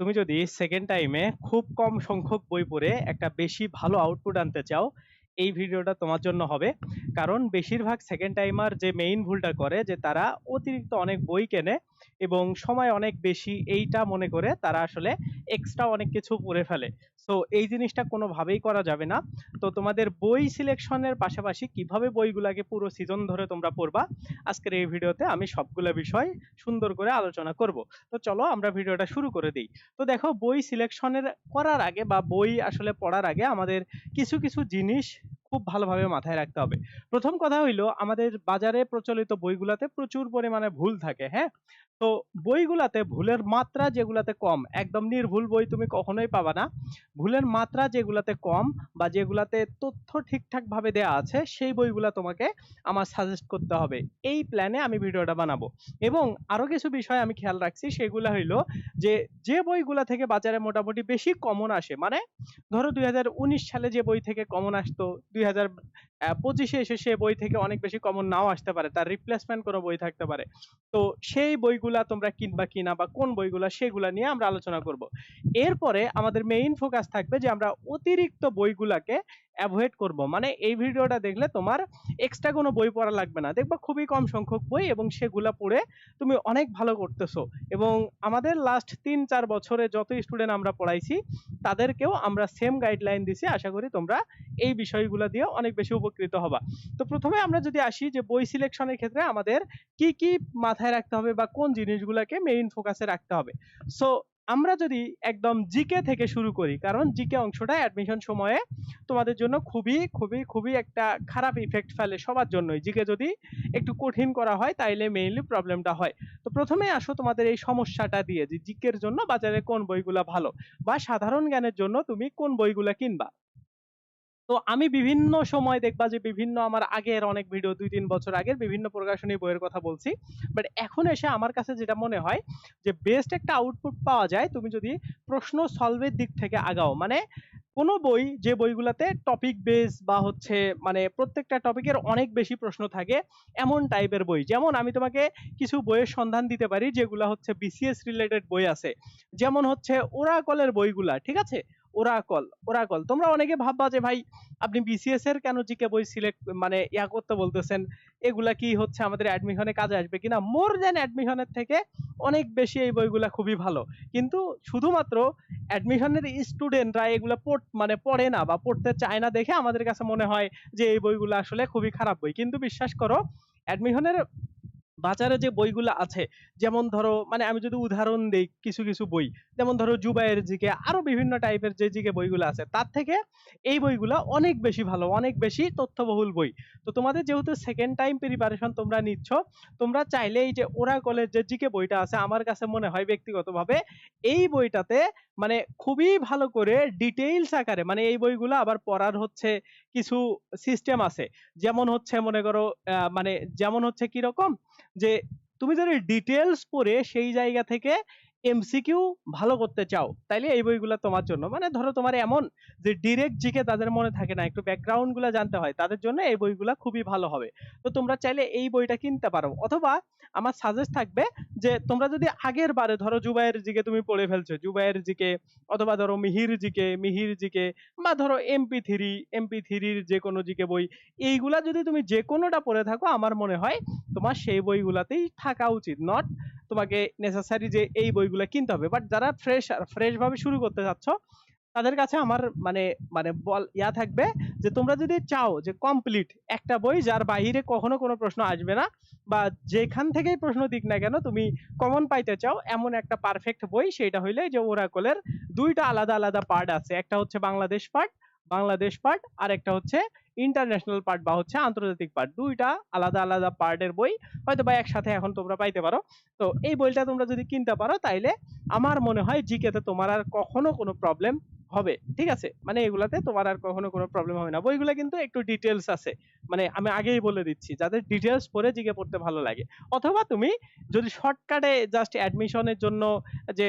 তুমি যদি সেকেন্ড টাইমে খুব কম সংখ্যক বই পড়ে একটা বেশি ভালো আউটপুট আনতে চাও, এই ভিডিওটা তোমার জন্য হবে। কারণ বেশিরভাগ সেকেন্ড টাইমার যে মেইন ভুলটা করে, যে তারা অতিরিক্ত অনেক বই কেনে এবং সময় অনেক বেশি, এইটা মনে করে তারা আসলে এক্সট্রা অনেক কিছু পড়ে ফেলে। সো এই জিনিসটা কোনোভাবেই করা যাবে না। তো তোমাদের বই সিলেকশনের পাশাপাশি কীভাবে বইগুলাকে পুরো সিজন ধরে তোমরা পড়বা, আজকের এই ভিডিওতে আমি সবগুলো বিষয় সুন্দর করে আলোচনা করব। তো চলো আমরা ভিডিওটা শুরু করে দিই। তো দেখো, বই সিলেকশনের করার আগে বা বই আসলে পড়ার আগে আমাদের কিছু কিছু জিনিস খুব ভালোভাবে মাথায় রাখতে হবে। প্রথম কথা হইল, আমাদের বাজারে প্রচলিত বইগুলোতে প্রচুর পরিমাণে ভুল থাকে হ্যাঁ? তো বইগুলাতে ভুলের মাত্রা যেগুলাতে কম, একদম নির্ভুল বই তুমি কখনোই পাবা না। ভুলের মাত্রা যেগুলাতে কম বা যেগুলাতে তথ্য ঠিকঠাক ভাবে দেয়া আছে, সেই বইগুলা তোমাকে আমার সাজেস্ট করতে হবে। এই প্ল্যানে আমি ভিডিওটা বানাবো। এবং আরও কিছু বিষয় আমি খেয়াল রাখছি, সেগুলা হইল যে যে বইগুলা থেকে বাজারে মোটামুটি বেশি কমন আসে মানে ধরো দুই হাজার উনিশ সালে যে বই থেকে কমন আসতো, দুই হাজার এসে সে বই থেকে অনেক বেশি কমন নাও আসতে পারে, তার রিপ্লেসমেন্ট কোনো বই থাকতে পারে। তো সেই বইগুলা তোমরা কিনবা কিনা বা কোন বইগুলা সেগুলা নিয়ে আমরা আলোচনা করব। এরপরে আমাদের মেইন ফোকাস থাকবে যে আমরা অতিরিক্ত বইগুলাকে অ্যাভয়েড করব। মানে এই ভিডিওটা দেখলে তোমার এক্সট্রা কোনো বই পড়া লাগবে না। দেখবা খুবই কম সংখ্যক বই এবং সেগুলা পড়ে তুমি অনেক ভালো করতেছো। এবং আমাদের লাস্ট তিন চার বছরে যত স্টুডেন্ট আমরা পড়াইছি, তাদেরকেও আমরা সেম গাইডলাইন দিছি। আশা করি তোমরা এই বিষয়গুলো দিয়ে অনেক বেশি উপকৃত হবা। তো প্রথমে আমরা যদি আসি যে বই সিলেকশনের ক্ষেত্রে আমাদের কি কি মাথায় রাখতে হবে বা কোন জিনিসগুলোকে মেইন ফোকাসে রাখতে হবে। সো আমরা যদি একদম জিকে থেকে শুরু করি, কারণ জিকে অংশটা অ্যাডমিশন সময়ে তোমাদের জন্য খুবই খুবই খুবই একটা খারাপ ইফেক্ট ফেলে সবার জন্যই। জিকে যদি একটু কঠিন করা হয়, তাইলে মেইনলি প্রবলেমটা হয়। তো প্রথমে আসো তোমাদের এই সমস্যাটা দিয়ে যে জিকের জন্য বাজারে কোন বইগুলা ভালো বা সাধারণ জ্ঞানের জন্য তুমি কোন বইগুলা কিনবা। তো আমি বিভিন্ন সময় দেখবা যে বিভিন্ন আমার আগের অনেক ভিডিও দুই, তিন বছর আগের বিভিন্ন প্রকাশনী বইয়ের কথা বলছি। বাট এখন এসে আমার কাছে যেটা মনে হয় যে বেস্ট একটা আউটপুট পাওয়া যায় তুমি যদি প্রশ্ন সলভের দিক থেকে আগাও। মানে কোনো বই, যে বইগুলোতে টপিক বেস বা হচ্ছে মানে প্রত্যেকটা টপিকের অনেক বেশি প্রশ্ন থাকে, এমন টাইপের বই। যেমন আমি তোমাকে কিছু বইয়ের সন্ধান দিতে পারি, যেগুলো হচ্ছে বিসিএস রিলেটেড বই আছে। যেমন হচ্ছে ওরাকলের বইগুলা, ঠিক আছে? Oracle Oracle. তোমরা অনেকে ভাববা যে, ভাই, আপনি বিসিএস এর কেন জিকে বই সিলেক্ট মানে ইয়া করতে বলতেছেন? এগুলা কি হচ্ছে? আমাদের অ্যাডমিশনে কাজে আসবে কিনা? মোর দেন অ্যাডমিশনের থেকে অনেক বেশি এই বইগুলা খুবই ভালো। কিন্তু শুধুমাত্র অ্যাডমিশনের স্টুডেন্টরা এগুলা পড় মানে পড়ে না বা পড়তে চায় না দেখে আমাদের কাছে মনে হয় যে, এই বইগুলো আসলে খুবই খারাপ বই। কিন্তু বিশ্বাস করো অ্যাডমিশনের বাজারে যে বইগুলো আছে, যেমন ধরো মানে আমি যদি উদাহরণ দেই কিছু কিছু বই যেমন ধরো জুবাইয়ের জিকে, আরও বিভিন্ন টাইপের যে জিকে বইগুলো আছে, তার থেকে এই বইগুলো অনেক বেশি ভালো, অনেক বেশি তথ্যবহুল বই। তো তোমাদের যেহেতু সেকেন্ড টাইম প্রিপারেশন তোমরা নিচ্ছ, তোমরা চাইলে এই যে ওরাকলের যে জিকে বইটা আছে, আমার কাছে মনে হয় ব্যক্তিগতভাবে এই বইটাতে মানে খুবই ভালো করে ডিটেইলস আকারে মানে এই বইগুলো আবার পড়ার হচ্ছে কিছু সিস্টেম আছে। যেমন হচ্ছে মনে করো মানে যেমন হচ্ছে কীরকম যে, তুমি যদি ডিটেলস পড়ে সেই জায়গা থেকে এমসিকিউ ভালো করতে চাও, তাইলে এই বইগুলো তোমার জন্য। মানে ধরো তোমার এমন যে ডিরেক্ট জিকে তাদের মনে থাকে না, একটু ব্যাকগ্রাউন্ডগুলা জানতে হয়, তাদের জন্য এই বইগুলা খুবই ভালো হবে। তো তোমরা চাইলে এই বইটা কিনতে পারো। অথবা আমার সাজেস্ট থাকবে যে তোমরা যদি আগের বারে ধরো জুবাইয়ের জিকে তুমি পড়ে ফেলছো জুবাইয়ের জিকে অথবা ধরো মিহির জিকে মিহির জিকে বা ধরো এমপি থ্রি এমপি থ্রির যে কোনো জিকে বই, এইগুলা যদি তুমি যে কোনোটা পড়ে থাকো, আমার মনে হয় তোমার সেই বইগুলাতেই থাকা উচিত। নট তোমাকে নেসেসারি যে এই বইগুলো কিনতে হবে। বাট যারা ফ্রেশ ভাবে শুরু করতে চাচ্ছ, তাদের কাছে আমার মানে মানে বল, ইয়া থাকবে যে তোমরা যদি চাও যে কমপ্লিট একটা বই যার বাইরে কখনো কোনো প্রশ্ন আসবে না বা যেখান থেকেই প্রশ্ন দিক না কেন তুমি কমন পাইতে চাও, এমন একটা পারফেক্ট বই সেটা হইলে যে ওরাকলের দুইটা আলাদা আলাদা পার্ট আছে। একটা হচ্ছে বাংলাদেশ পার্ট বাংলাদেশ পার্ট আর একটা হচ্ছে ইন্টারন্যাশনাল পার্ট বা হচ্ছে আন্তর্জাতিক পার্ট দুইটা আলাদা আলাদা পার্টের বই হয়তো বা একসাথে এখন তোমরা পাইতে পারো। তো এই বইটা তোমরা যদি কিনতে পারো, তাইলে আমার মনে হয় জিকেতে তোমার আর কখনো কোনো প্রবলেম হবে। ঠিক আছে? মানে এগুলাতে তোমার আর কখনো কোনো প্রবলেম হবে না। বইগুলো কিন্তু একটু ডিটেলস আছে। মানে আমি আগেই বলে দিচ্ছি, যাদের ডিটেলস পড়ে জিকে পড়তে ভালো লাগে। অথবা তুমি যদি শর্টকাটে জাস্ট অ্যাডমিশনের জন্য যে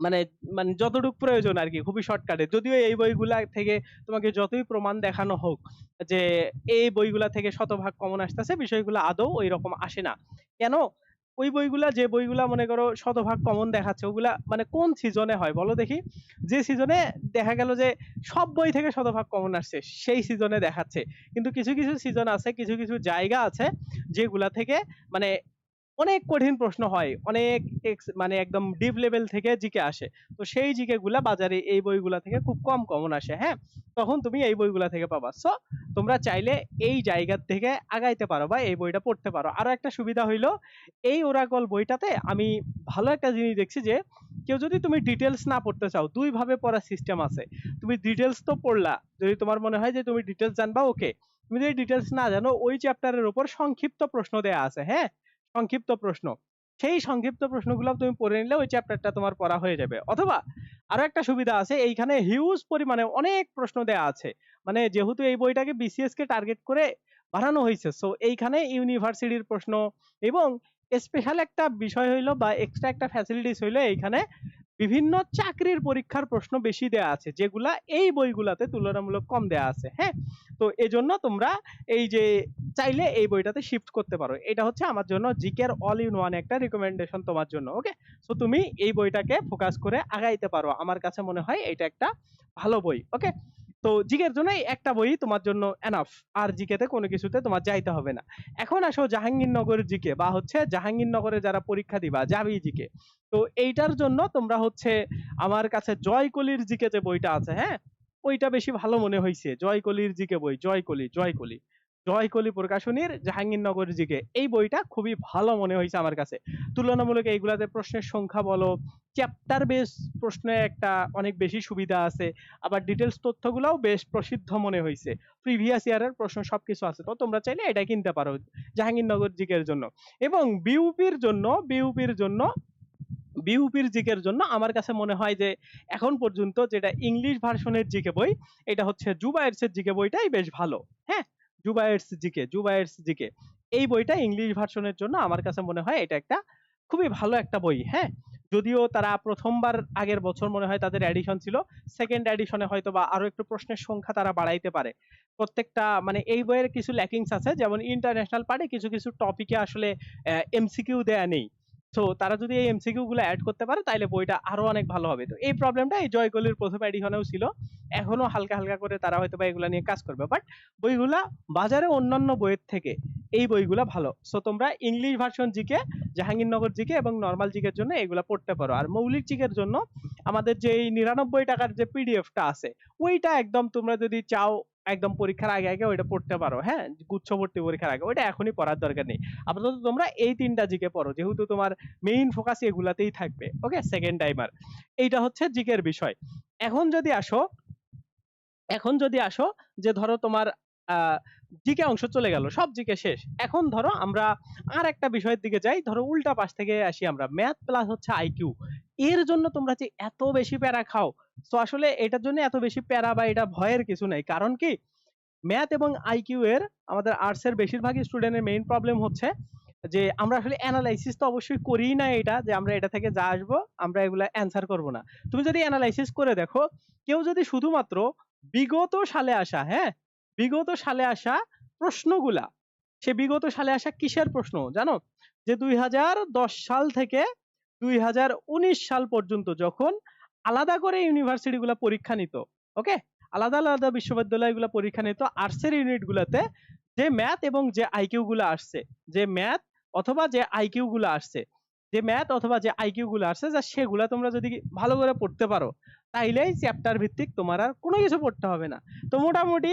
মানে মানে যতটুকু প্রয়োজন আর কি, খুবই শর্টকাটে যদিও এই বইগুলা থেকে তোমাকে যতই প্রমাণ দেখানো হোক যে, এই বইগুলা থেকে শতভাগ কমন আসতেছে, বিষয়গুলো আদৌ ওই রকম আসে না। কেন? ওই বইগুলা, যে বইগুলা মনে করো শতভাগ কমন দেখাচ্ছে, ওগুলা মানে কোন সিজনে হয় বলো দেখি? যে সিজনে দেখা গেল যে সব বই থেকে শতভাগ কমন আসছে, সেই সিজনে দেখাচ্ছে। কিন্তু কিছু কিছু সিজন আছে, কিছু কিছু জায়গা আছে যেগুলা থেকে মানে অনেক কঠিন প্রশ্ন হয়, অনেক মানে একদম ডিপ লেভেল থেকে জিকে আসে। তো সেই জিকে গুলা বাজারে এই বইগুলা থেকে খুব কম কমন আসে হ্যাঁ? তখন তুমি এই বইগুলা থেকে পাবা। সো তোমরা চাইলে এই জায়গা থেকে আগাইতে পারো বা এই বইটা পড়তে পারো। আরও একটা সুবিধা হইল, এই ওরাকল বইটাতে আমি ভালো একটা জিনিস দেখছি যে, কেউ যদি তুমি ডিটেলস না পড়তে চাও, দুই ভাবে পড়ার সিস্টেম আছে। তুমি ডিটেলস তো পড়লা, যদি তোমার মনে হয় যে তুমি ডিটেলস জানবা ওকে তুমি যদি ডিটেলস না জানো, ওই চ্যাপ্টারের উপর সংক্ষিপ্ত প্রশ্ন দেয়া আছে হ্যাঁ? সংক্ষিপ্ত প্রশ্ন। সেই সংক্ষিপ্ত প্রশ্নগুলো তুমি পড়ে নিলে ওই চ্যাপ্টারটা তোমার পড়া হয়ে যাবে। অথবা আরও একটা সুবিধা আছে, এইখানে হিউজ পরিমাণে অনেক প্রশ্ন দেয়া আছে। মানে যেহেতু এই বইটাকে বিসিএস কে টার্গেট করে বানানো হয়েছে সো এইখানে ইউনিভার্সিটির প্রশ্ন এবং স্পেশাল একটা বিষয় হইল বা এক্সট্রা একটা ফ্যাসিলিটিস হইল এইখানে বিভিন্ন চাকরির পরীক্ষার প্রশ্ন বেশি দেয়া আছে, যেগুলা এই বইগুলাতে তুলনামূলক কম দেয়া আছে হ্যাঁ? তো এজন্য তোমরা এই যে চাইলে এই বইটাতে শিফট করতে পারো। এটা হচ্ছে আমার জন্য জিকের অল ইন ওয়ান একটা রিকমেন্ডেশন তোমার জন্য ওকে সো তুমি এই বইটাকে ফোকাস করে আগাইতে পারো। আমার কাছে মনে হয় এটা একটা ভালো বই ওকে তো জিকের জন্য একটা বই তোমার জন্য এনাফ আর জিকেতে কোনো কিছুতে তোমার যাইতে হবে না। এখন আসো জাহাঙ্গীরনগর জিকে বা হচ্ছে জাহাঙ্গীরনগরে যারা পরীক্ষা দিবা যাবি জিকে। তো এইটার জন্য তোমরা হচ্ছে আমার কাছে জয়কলির জিকে যে বইটা আছে হ্যাঁ? ওইটা বেশি ভালো মনে হয়েছে জয়কলির জিকে বই, জয়কলি জয়কলি। জয়কলি প্রকাশনীর জাহাঙ্গীরনগর জিকে। এই বইটা খুবই ভালো মনে হয়েছে আমার কাছে। তুলনামূলক এইগুলাতে প্রশ্নের সংখ্যা বলো চ্যাপ্টার বেস প্রশ্নে একটা অনেক বেশি সুবিধা আছে, আবার ডিটেলস তথ্যগুলোও বেশ প্রসিদ্ধ মনে হয়েছে। প্রিভিয়াস ইয়ারের প্রশ্ন সবকিছু আছে, তো তোমরা চাইলে এটা কিনতে পারো জাহাঙ্গীরনগর জিকের জন্য। এবং বিউপির জন্য বিউপির জন্য বিউপির জিকের জন্য আমার কাছে মনে হয় যে এখন পর্যন্ত যেটা ইংলিশ ভার্সনের জিকে বই, এটা হচ্ছে জুবায়ের্সের জিকে বইটাই বেশ ভালো। হ্যাঁ? Zubayer's GK Zubayer's GK. এই বইটা ইংলিশ ভার্সনের জন্য আমার কাছে মনে হয় এটা একটা খুবই ভালো একটা বই হ্যাঁ? যদিও তারা প্রথমবার আগের বছর মনে হয় তাদের এডিশন ছিল সেকেন্ড এডিশনে হয়তো বা আরও একটু প্রশ্নের সংখ্যা তারা বাড়াইতে পারে। প্রত্যেকটা মানে এই বইয়ের কিছু ল্যাকিংস আছে, যেমন ইন্টারন্যাশনাল পার্টে কিছু কিছু টপিকে আসলে এমসিকিউ দেয়া নেই। তো তারা যদি এই এমসিকিউ গুলো অ্যাড করতে পারে তাহলে বইটা আরও অনেক ভালো হবে। তো এই প্রবলেমটা এই জয়কলির প্রথম এডিশনেও ছিল। এখনও হালকা হালকা করে তারা হয়তো বা এগুলা নিয়ে কাজ করবে। বাট বইগুলা বাজারে অন্যান্য বইয়ের থেকে এই বইগুলা ভালো। সো তোমরা English version GK, Jahangirnagar GK এবং নর্মাল জিকের জন্য এগুলা পড়তে পারো। আর মৌলিক জিকের জন্য আমাদের যে এই নিরানব্বই টাকার যে পিডিএফটা আছে, ওইটা একদম তোমরা যদি চাও একদম পরীক্ষার আগে আগে ওইটা পড়তে পারো হ্যাঁ? গুচ্ছবর্তী পরীক্ষার আগে, ওইটা এখনই পড়ার দরকার নেই। আপাতত তোমরা এই তিনটা জিকে পড়ো, যেহেতু তোমার মেইন ফোকাস এগুলাতেই থাকবে ওকে সেকেন্ড টাইমার এইটা হচ্ছে জিকের বিষয়। এখন যদি আসো, এখন যদি আসো যে ধরো তোমার জিকে অংশ চলে গেল, সব জিকে শেষ। এখন ধরো আমরা আর একটা বিষয়ের দিকে যাই, ধরো উল্টা পাশ থেকে আসি আমরা। ম্যাথ প্লাস হচ্ছে আইকিউ এর জন্য তোমরা যে এত বেশি প্যারা খাও, তো আসলে এটার জন্য এত বেশি প্যারা বা এটা ভয়ের কিছু নাই। কারণ কি? ম্যাথ এবং আইকিউ এর আমাদের আর্টস এর বেশিরভাগই স্টুডেন্টের মেইন প্রবলেম হচ্ছে যে আমরা আসলে অ্যানালাইসিস তো অবশ্যই করি না এটা, যে আমরা এটা থেকে যা আসব আমরা এগুলা অ্যান্সার করব না। তুমি যদি অ্যানালাইসিস করে দেখো, কেউ যদি শুধুমাত্র বিগত সালে আসা হ্যাঁ? বিগত সালে আসা প্রশ্নগুলা, সে বিগত সালে আসা কিসের প্রশ্ন? জানো? যে দুই হাজার দশ সাল থেকে দুই হাজার উনিশ সাল পর্যন্ত যখন আলাদা করে ইউনিভার্সিটি গুলা পরীক্ষা নিত ওকে আলাদা আলাদা বিশ্ববিদ্যালয়গুলো পরীক্ষা নিত আর্টসের ইউনিট গুলাতে যে ম্যাথ এবং যে আইকিউ গুলো আসছে, যে ম্যাথ অথবা যে আইকিউ গুলো আসছে, যে ম্যাথ অথবা যে আইকিউ গুলো আসছে, যা সেগুলা তোমরা যদি ভালো করে পড়তে পারো, তাইলেই চ্যাপ্টার ভিত্তিক তোমার আর কোনো কিছু পড়তে হবে না। তো মোটামুটি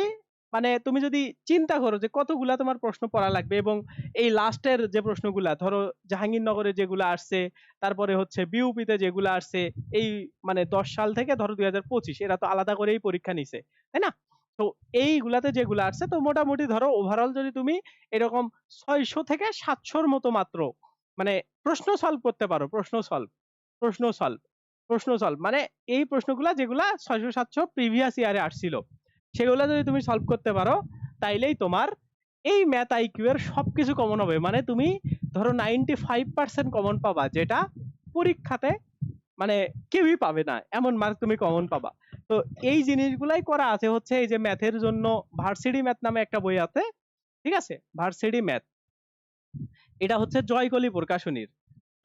মানে তুমি যদি চিন্তা করো যে কতগুলা তোমার প্রশ্ন পড়া লাগবে এবং এই লাস্টের যে প্রশ্নগুলা, ধরো জাহাঙ্গীরনগরে যেগুলো আসছে, তারপরে হচ্ছে বিউপিতে যেগুলো আসছে, এই মানে দশ সাল থেকে ধরো দুই হাজার পঁচিশ, এরা তো আলাদা করেই পরীক্ষা নিছে, তাই না? তো এইগুলাতে যেগুলো আসছে, তো মোটামুটি ধরো ওভারঅল যদি তুমি এরকম ছয়শো থেকে সাতশোর মতো মাত্র মানে প্রশ্ন সলভ করতে পারো, প্রশ্ন সলভ প্রশ্ন সলভ প্রশ্ন সলভ মানে এই প্রশ্নগুলা যেগুলা ছয়শো সাতশো প্রিভিয়াস ইয়ারে আসছিল সেগুলো যদি তুমি সলভ করতে পারো, তাইলেই তোমার এই ম্যাথ আইকিউ এর সবকিছু কমন হবে। মানে তুমি ধরো নাইনটি ফাইভ পার্সেন্ট কমন পাবা, যেটা পরীক্ষাতে মানে কেউই পাবে না, এমন মার্ক তুমি কমন পাবা। তো এই জিনিসগুলাই করা আছে হচ্ছে এই যে ম্যাথের জন্য ভার্সিটি ম্যাথ নামে একটা বই আছে, ঠিক আছে? ভার্সিটি ম্যাথ এটা হচ্ছে জয়কলি প্রকাশনীর।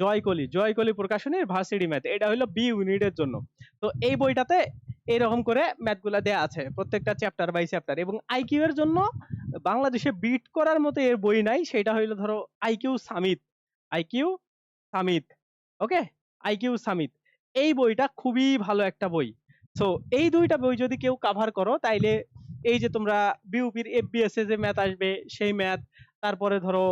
জয়কলি জয়কলি প্রকাশনীর ভার্সিটি ম্যাথ এটা হলো বি ইউনিটের জন্য। তো এই বইটাতে এরকম করে ম্যাথগুলা দেয়া আছে, প্রত্যেকটা চ্যাপ্টার বাই চ্যাপ্টার এবং আইকিউ এর জন্য বাংলাদেশে বিট করার মতো এর বই নাই, সেটা হইল ধরো IQ summit IQ summit okay IQ summit এই বইটা খুবই ভালো একটা বই। সো এই দুইটা বই যদি কেউ কাভার করো, তাইলে এই যে তোমরা বিউপির এফবিএস এ যে ম্যাথ আসবে, সেই ম্যাথ তারপরে ধরো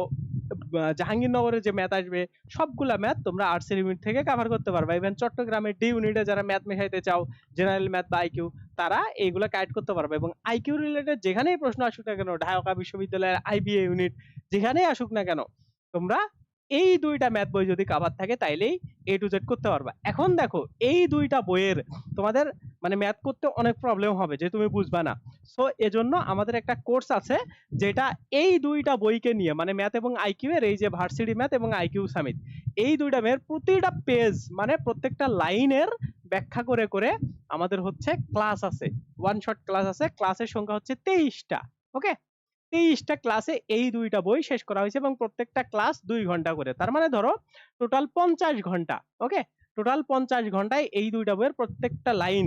জাহাঙ্গীরনগরের যে ম্যাথ আসবে, সবগুলা ম্যাথ তোমরা আর্টস ইউনিট থেকে কভার করতে পারবা। ইভেন চট্টগ্রামের ডি ইউনিটে যারা ম্যাথ মেশাইতে চাও জেনারেল ম্যাথ বা আইকিউ তারা এইগুলা কাইড করতে পারবে এবং আইকিউ রিলেটেড যেখানেই প্রশ্ন আসুক না কেন, ঢাকা বিশ্ববিদ্যালয়ের আইবিএ ইউনিট যেখানেই আসুক না কেন, তোমরা এই দুইটা ম্যাথ বই যদি কাভার থাকে, তাইলেই এ টু জেড করতে পারবা। এখন দেখো, এই দুইটা বইয়ের তোমাদের মানে ম্যাথ করতে অনেক প্রবলেম হবে, যে তুমি বুঝবা না। সো এজন্য আমাদের একটা কোর্স আছে, যেটা এই দুইটা বইকে নিয়ে মানে ম্যাথ এবং আইকিউ এর এই যে ভার্সিটি ম্যাথ এবং আইকিউ সামিট এই দুইটা ম্যাথ প্রতিটা পেজ মানে প্রত্যেকটা লাইনের ব্যাখ্যা করে করে আমাদের হচ্ছে ক্লাস আছে। ওয়ান শট ক্লাস আছে ক্লাসের সংখ্যা হচ্ছে তেইশটা ওকে তেইশটা ক্লাসে এই দুইটা বই শেষ করা হয়েছে এবং প্রত্যেকটা ক্লাস দুই ঘণ্টা করে। তার মানে ধরো টোটাল পঞ্চাশ ঘণ্টা ওকে টোটাল পঞ্চাশ ঘন্টায় এই দুইটা বইয়ের প্রত্যেকটা লাইন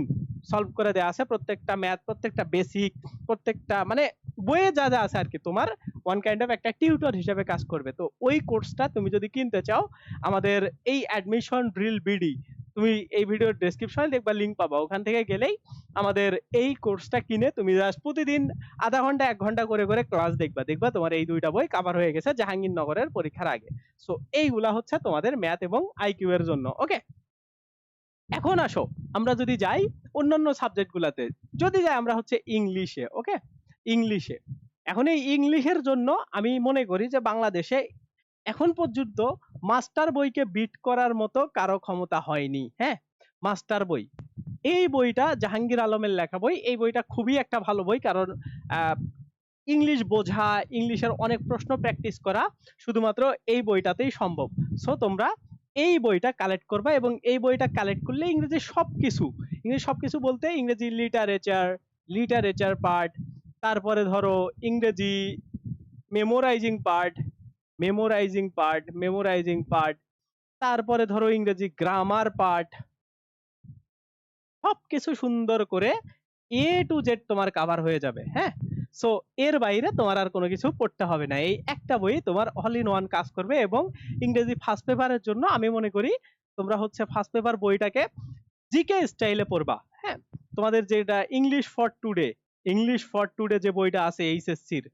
সলভ করে দেওয়া আছে, প্রত্যেকটা ম্যাথ প্রত্যেকটা বেসিক প্রত্যেকটা মানে বইয়ে যা যা আছে আর কি তোমার ওয়ান কাইন্ড অফ একটা টিউটর হিসেবে কাজ করবে। তো ওই কোর্সটা তুমি যদি কিনতে চাও, আমাদের এই অ্যাডমিশন ড্রিল বিডি তুমি এই ভিডিওর ডেসক্রিপশনে দেখবা লিংক পাবা। ওখান থেকে গেলেই আমাদের এই কোর্সটা কিনে তুমি জাস্ট প্রতিদিন আধা ঘণ্টা, এক ঘণ্টা করে করে ক্লাস দেখবা। দেখবা তোমার এই দুইটা বই কভার হয়ে গেছে জাহাঙ্গীরনগরের পরীক্ষার আগে। সো এইগুলা হচ্ছে তোমাদের ম্যাথ এবং আইকিউ এর জন্য ওকে এখন আসো, আমরা যদি যাই অন্যান্য সাবজেক্ট গুলাতে যদি যাই আমরা হচ্ছে ইংলিশে ওকে ইংলিশে এখন এই ইংলিশের জন্য আমি মনে করি যে বাংলাদেশে এখন পর্যন্ত মাস্টার বইকে বিট করার মতো কারও ক্ষমতা হয়নি হ্যাঁ? মাস্টার বই। এই বইটা জাহাঙ্গীর আলমের লেখা বই। এই বইটা খুবই একটা ভালো বই, কারণ ইংলিশ বোঝা, ইংলিশের অনেক প্রশ্ন প্র্যাকটিস করা শুধুমাত্র এই বইটাতেই সম্ভব। সো তোমরা এই বইটা কালেক্ট করবা এবং এই বইটা কালেক্ট করলে ইংরেজি সবকিছু, ইংরেজি সব কিছু বলতে ইংরেজি লিটারেচার লিটারেচার পার্ট তারপরে ধরো ইংরেজি memorising part memorising part memorising part তারপরে ধরো ইংরেজি গ্রামার পার্ট সবকিছু সুন্দর করে এ টু জেড তোমার কাভার হয়ে যাবে হ্যাঁ? সো এর বাইরে তোমার আর কোনো কিছু পড়তে হবে না। এই একটা বই তোমার অল ইন ওয়ান কাজ করবে এবং ইংরেজি ফার্স্ট পেপারের জন্য আমি মনে করি তোমরা হচ্ছে ফার্স্ট পেপার বইটাকে জিকে স্টাইলে পড়বা হ্যাঁ? তোমাদের যেটা English for today English for today যে বইটা আছে এইচএসসির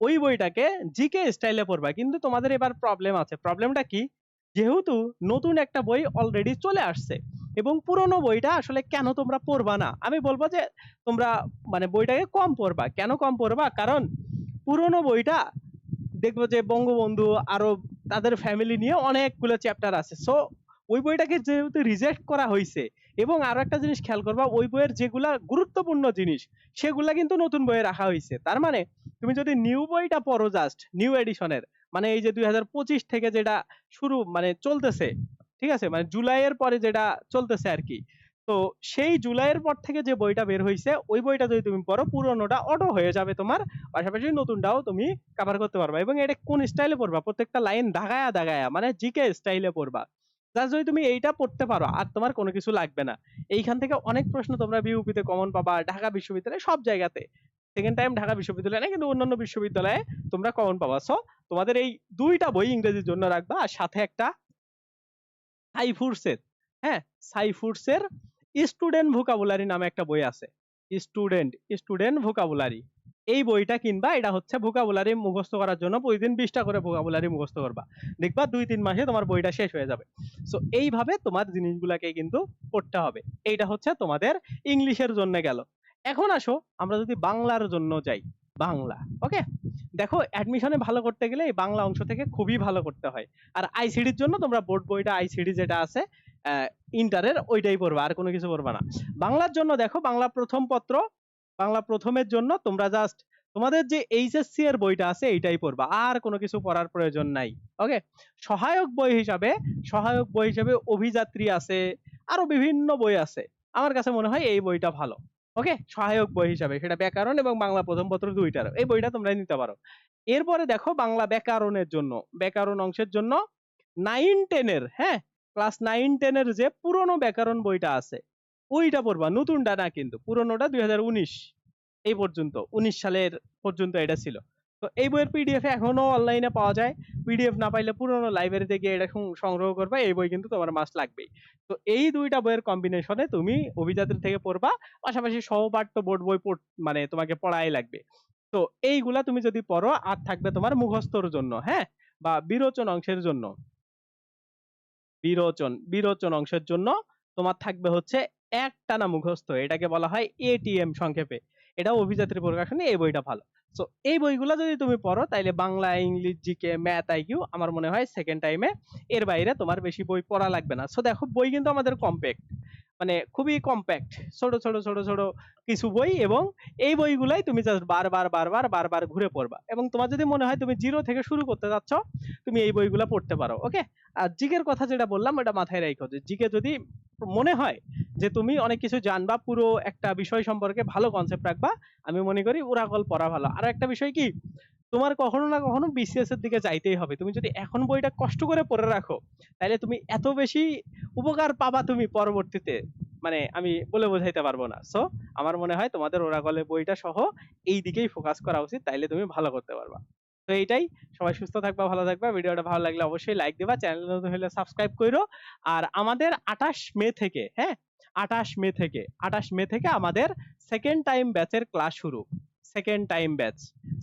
ওই বইটাকে জিকে স্টাইলে পড়বা। কিন্তু তোমাদের এবার প্রবলেম আছে। প্রবলেমটা কি? যেহেতু নতুন একটা বই অলরেডি চলে আসছে এবং পুরনো বইটা আসলে কেন তোমরা পড়বা না? আমি বলব যে তোমরা মানে বইটাকে কম পড়বা। কেন কম পড়বা? কারণ পুরনো বইটা দেখব যে বঙ্গবন্ধু, আরও তাদের ফ্যামিলি নিয়ে অনেকগুলো চ্যাপ্টার আছে। সো ওই বইটাকে যেহেতু রিজেক্ট করা হয়েছে এবং আরও একটা জিনিস খেয়াল করবা, ওই বইয়ের যেগুলা গুরুত্বপূর্ণ জিনিস, সেগুলা কিন্তু নতুন বইয়ে রাখা হয়েছে তার মানে তুমি যদি নিউ বইটা পড়ো জাস্ট নিউ এডিশনের মানে এই যে দুই থেকে যেটা শুরু মানে চলতেছে, ঠিক আছে? মানে জুলাইয়ের পরে যেটা চলতেছে আর কি। তো সেই জুলাইয়ের পর থেকে যে বইটা বের হয়েছে ওই বইটা যদি তুমি পড়ো, পুরোনোটা অটো হয়ে যাবে তোমার, পাশাপাশি নতুনটাও তুমি কভার করতে পারবা। এবং এটা কোন স্টাইলে পড়বা? প্রত্যেকটা লাইন দাগায়া দাগায়া মানে জিকে স্টাইলে পড়বা। জাস্ট যদি তুমি এইটা পড়তে পারো, আর তোমার কোনো কিছু লাগবে না। এইখান থেকে অনেক প্রশ্ন তোমরা বিউপিতে কমন পাবা, ঢাকা বিশ্ববিদ্যালয়ে সব জায়গাতে। সেকেন্ড টাইম ঢাকা বিশ্ববিদ্যালয়ে না, কিন্তু অন্যান্য বিশ্ববিদ্যালয়ে তোমরা কমন পাবা। সো তোমাদের এই দুইটা বই ইংরেজির জন্য রাখবা, আর সাথে একটা সাইফুডসের হ্যাঁ সাইফুডসের স্টুডেন্ট ভোকাবুলারি নামে একটা বই আছে। স্টুডেন্ট স্টুডেন্ট ভোকাবুলারি এই বইটা কিনবা, এটা হচ্ছে ভোকাবুলারি মুখস্থ করার জন্য প্রতিদিন বিশটা করে ভোকাবুলারি মুখস্থ করবা। দেখবা দুই, তিন মাসে তোমার বইটা শেষ হয়ে যাবে। সো এইভাবে তোমার জিনিসগুলাকে কিন্তু পড়তে হবে। এইটা হচ্ছে তোমাদের ইংলিশের জন্য গেল। এখন আসো, আমরা যদি বাংলার জন্য যাই। বাংলা ওকে দেখো অ্যাডমিশনে ভালো করতে গেলে এই বাংলা অংশ থেকে খুবই ভালো করতে হয়। আর আইসিডির জন্য তোমরা বোর্ড বইটা আইসিডি যেটা আছে ইন্টারের ওইটাই পড়বা, আর কোনো কিছু পড়বা না। বাংলার জন্য দেখো, বাংলা প্রথম পত্র বাংলা প্রথমের জন্য তোমরা জাস্ট তোমাদের যে এইচএসসি এর বইটা আছে এইটাই পড়বা, আর কোনো কিছু পড়ার প্রয়োজন নাই ওকে সহায়ক বই হিসাবে, সহায়ক বই হিসাবে অভিযাত্রী আছে, আরও বিভিন্ন বই আছে, আমার কাছে মনে হয় এই বইটা ভালো ওকে সহায়ক বই হিসাবে, সেটা ব্যাকরণ এবং বাংলা প্রথম পত্র দুইটার এই বইটা তোমরা নিতে পারো। এরপরে দেখো বাংলা ব্যাকরণের জন্য, ব্যাকরণ অংশের জন্য নাইন টেনের হ্যাঁ? ক্লাস নাইন টেনের যে পুরনো ব্যাকরণ বইটা আছে ওইটা পড়বা, নতুনটা না কিন্তু, পুরনোটা দুই এই পর্যন্ত, উনিশ সালের পর্যন্ত এটা ছিল। তো এই বইয়ের পিডিএফ এখনও অনলাইনে পাওয়া যায়। পিডিএফ না পাইলে পুরনো লাইব্রেরিতে গিয়ে এটা সংগ্রহ করবা, এই বই কিন্তু তোমার মাস লাগবেই। তো এই দুইটা বইয়ের কম্বিনেশনে তুমি অভিযাত্রী থেকে পড়বা, পাশাপাশি সহপাঠ্য বোর্ড বই মানে তোমাকে পড়াই লাগবে। তো এইগুলা তুমি যদি পড়ো, আর থাকবে তোমার মুখস্থর জন্য হ্যাঁ? বা বিরোচন অংশের জন্য। বিরোচন বিরোচন অংশের জন্য তোমার থাকবে হচ্ছে একটানা মুখস্থ, এটাকে বলা হয় এটিএম সংক্ষেপে। এটা অভিযাত্রী প্রকাশনে, এই বইটা ভালো। সো এই বইগুলো যদি তুমি পড়ো, তাইলে Bangla, English GK math IQ আমার মনে হয় সেকেন্ড টাইমে এর বাইরে তোমার বেশি বই পড়া লাগবে না। সো দেখো, বই কিন্তু আমাদের কম্প্যাক্ট মানে খুবই কম্প্যাক্ট ছোট ছোট ছোট ছোট কিছু বই এবং এই বইগুলাই তুমি জাস্ট বারবার বারবার বারবার ঘুরে পড়বা। এবং তোমার যদি মনে হয় তুমি জিরো থেকে শুরু করতে যাচ্ছ তুমি এই বইগুলো পড়তে পারো ওকে আর জিকের কথা যেটা বললাম এটা মাথায় রাখো যে জিকে যদি মনে হয় যে তুমি অনেক কিছু জানবা, পুরো একটা বিষয় সম্পর্কে ভালো কনসেপ্ট রাখবা। আমি মনে করি ওরাকল পড়া ভালো। আর একটা বিষয় কি? তোমার কখনো না কখনো বিসিএস এর দিকে যাইতেই হবে। তুমি যদি এখন বইটা কষ্ট করে পড়ে রাখো তাহলে তুমি এত বেশি উপকার পাবা তুমি পরবর্তীতে। মানে আমি বলে বোঝাইতে পারব না। সো আমার মনে হয় তোমাদের ওরাকলের বইটা সহ এই দিকেই ফোকাস করা উচিত, তাইলে তুমি ভালো করতে পারবা। তো এইটাই। সবাই সুস্থ থাকবা, ভালো থাকবা। ভিডিওটা ভালো লাগলে অবশ্যই লাইক দিবা। চ্যানেল নতুন হলে সাবস্ক্রাইব করো আর আমাদের আঠাশ মে থেকে হ্যাঁ? আঠাশ মে থেকে, আঠাশ মে থেকে আমাদের সেকেন্ড টাইম ব্যাচের ক্লাস শুরু। সেকেন্ড টাইম ব্যাচ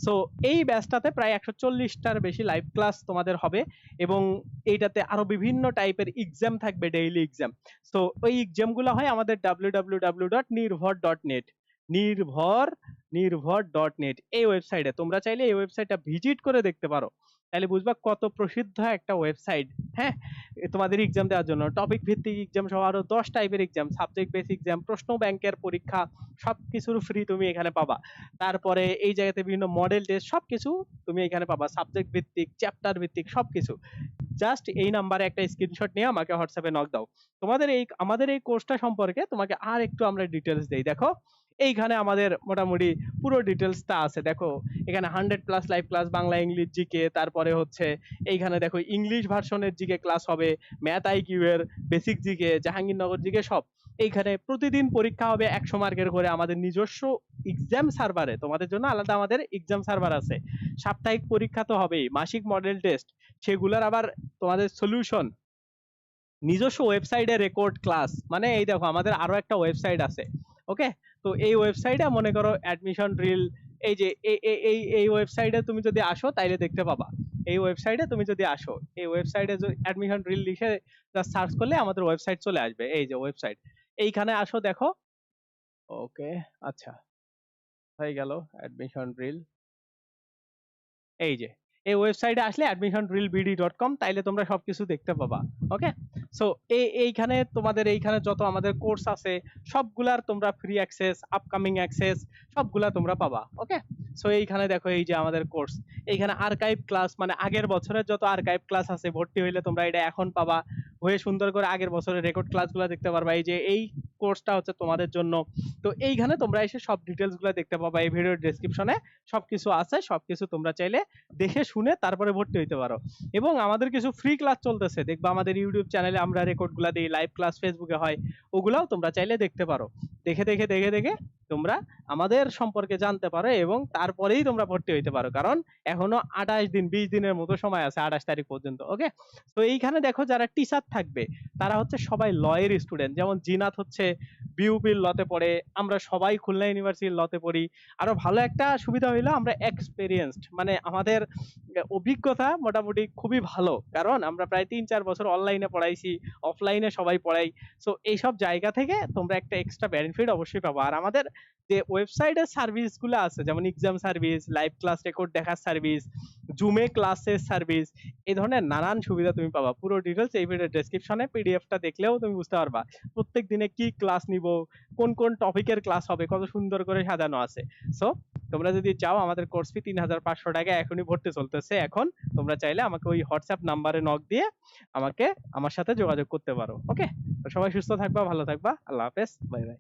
সো এই ব্যাচটাতে প্রায় একশো চল্লিশটার বেশি লাইভ ক্লাস তোমাদের হবে এবং এইটাতে আরও বিভিন্ন টাইপের এক্সাম থাকবে ডেইলি এক্সাম সো ওই এক্সামগুলো হয় আমাদের W W W dot Nirbhor dot net Nirbhor Nirbhor dot net এই ওয়েবসাইটে তোমরা চাইলে এই ওয়েবসাইটটা ভিজিট করে দেখতে পারো। তাহলে বুঝবা কত প্রসিদ্ধ একটা ওয়েবসাইট হ্যাঁ? তোমাদের এক্সাম দেওয়ার জন্য। টপিক ভিত্তিক এক্সাম সহ আরও দশ টাইপের এক্সাম সাবজেক্ট বেস এক্সাম প্রশ্ন ব্যাংকের পরীক্ষা, সবকিছুর ফ্রি তুমি এখানে পাবা। তারপরে এই জায়গাতে বিভিন্ন মডেল টেস্ট সবকিছু তুমি এখানে পাবা। সাবজেক্ট ভিত্তিক চ্যাপ্টার ভিত্তিক, সবকিছু। জাস্ট এই নাম্বারে একটা স্ক্রিনশট নিয়ে আমাকে হোয়াটসঅ্যাপে নক দাও। তোমাদের এই, আমাদের এই কোর্সটা সম্পর্কে তোমাকে আর একটু আমরা ডিটেলস দেই। দেখো এইখানে আমাদের মোটামুটি পুরো ডিটেলসটা আছে, দেখো। এখানে hundred plus live class Bangla, English, GK, তারপরে হচ্ছে এইখানে দেখো ইংলিশ ভার্সনের জিকে ক্লাস হবে ম্যাথ আইকিউ এর বেসিক জিকে, জাহাঙ্গীরনগর জিকে, সব। এইখানে প্রতিদিন পরীক্ষা হবে একশো মার্কের করে আমাদের নিজস্ব এক্সাম সার্ভারে তোমাদের জন্য আলাদা আমাদের এক্সাম সার্ভার আছে। সাপ্তাহিক পরীক্ষা তো হবেই, মাসিক মডেল টেস্ট সেগুলোর আবার তোমাদের সলিউশন নিজস্ব ওয়েবসাইটে রেকর্ড ক্লাস মানে এই দেখো আমাদের আরও একটা ওয়েবসাইট আছে ওকে তো এই ওয়েবসাইটে মনে করো অ্যাডমিশন ড্রিল এই যে এই এই ওয়েবসাইটে তুমি যদি আসো তাইলে দেখতে পাবা। এই ওয়েবসাইটে তুমি যদি আসো, এই ওয়েবসাইটে অ্যাডমিশন ড্রিল লিখে সার্চ করলে আমাদের ওয়েবসাইট চলে আসবে, এই যে ওয়েবসাইট এইখানে আসো দেখো। ওকে আচ্ছা হয়ে গেল অ্যাডমিশন ড্রিল এই যে এই ওয়েবসাইটে আসলে admission drill BD dot com তাইলে তোমরা সব কিছু দেখতে পাবা ওকে সো এই এইখানে তোমাদের, এইখানে যত আমাদের কোর্স আছে, সবগুলার তোমরা ফ্রি অ্যাক্সেস আপকামিং অ্যাক্সেস সবগুলা তোমরা পাবা ওকে সো এইখানে দেখো এই যে আমাদের কোর্স এইখানে আর্কাইভ ক্লাস মানে আগের বছরের যত আর্কাইভ ক্লাস আছে, ভর্তি হইলে তোমরা এটা এখন পাবা হয়ে সুন্দর করে আগের বছরের রেকর্ড ক্লাসগুলো দেখতে পারবা। এই যে এই কোর্সটা হচ্ছে তোমাদের জন্য। তো এইখানে তোমরা এসে সব ডিটেলসগুলো দেখতে পাবা। এই ভিডিওর ডেসক্রিপশনে সবকিছু আছে, সবকিছু তোমরা চাইলে দেখে শুনে তারপরে ভর্তি হইতে পারো। এবং আমাদের কিছু ফ্রি ক্লাস চলতেছে। দেখবা আমাদের ইউটিউব চ্যানেলে আমরা রেকর্ডগুলা দিই লাইভ ক্লাস ফেসবুকে হয়, ওগুলাও তোমরা চাইলে দেখতে পারো। দেখে দেখে দেখে দেখে তোমরা আমাদের সম্পর্কে জানতে পারো এবং তারপরেই তোমরা ভর্তি হইতে পারো, কারণ এখনও আঠাশ দিন, বিশ দিনের মতো সময় আছে আঠাশ তারিখ পর্যন্ত ওকে তো এইখানে দেখো যারা টিচার থাকবে, তারা হচ্ছে সবাই লয়ের স্টুডেন্ট যেমন জিনাত হচ্ছে বিউপির লতে পড়ে, আমরা সবাই খুলনা ইউনিভার্সিটির লতে পড়ি, আরও ভালো একটা সুবিধা হইল আমরা এক্সপেরিয়েন্সড মানে আমাদের অভিজ্ঞতা মোটামুটি খুবই ভালো, কারণ আমরা প্রায় তিন চার বছর অনলাইনে পড়াইছি অফলাইনে সবাই পড়াই সো এইসব জায়গা থেকে তোমরা একটা এক্সট্রা বেনিফিট অবশ্যই পাবো, আর আমাদের যে ওয়েবসাইটের সার্ভিসগুলো আছে, যেমন exam service live class record দেখার সার্ভিস জুমে ক্লাসের সার্ভিস এই ধরনের নানান সুবিধা তুমি পাবা। পুরো ডিটেলস এই ভিডিও ডেসক্রিপশনে পিডিএফটা দেখলেও তুমি বুঝতে পারবা প্রত্যেক দিনে কি ক্লাস নিব, কোন কোন টপিকের ক্লাস হবে, কত সুন্দর করে সাজানো আছে। সো তোমরা যদি চাও, আমাদের কোর্স ফি তিন হাজার পাঁচশো টাকা এখনই ভর্তি চলতেছে। এখন তোমরা চাইলে আমাকে ওই হোয়াটসঅ্যাপ নাম্বারে নক দিয়ে আমাকে, আমার সাথে যোগাযোগ করতে পারো। ওকে সবাই সুস্থ থাকবা, ভালো থাকবা। আল্লাহ হাফেজ। Bye bye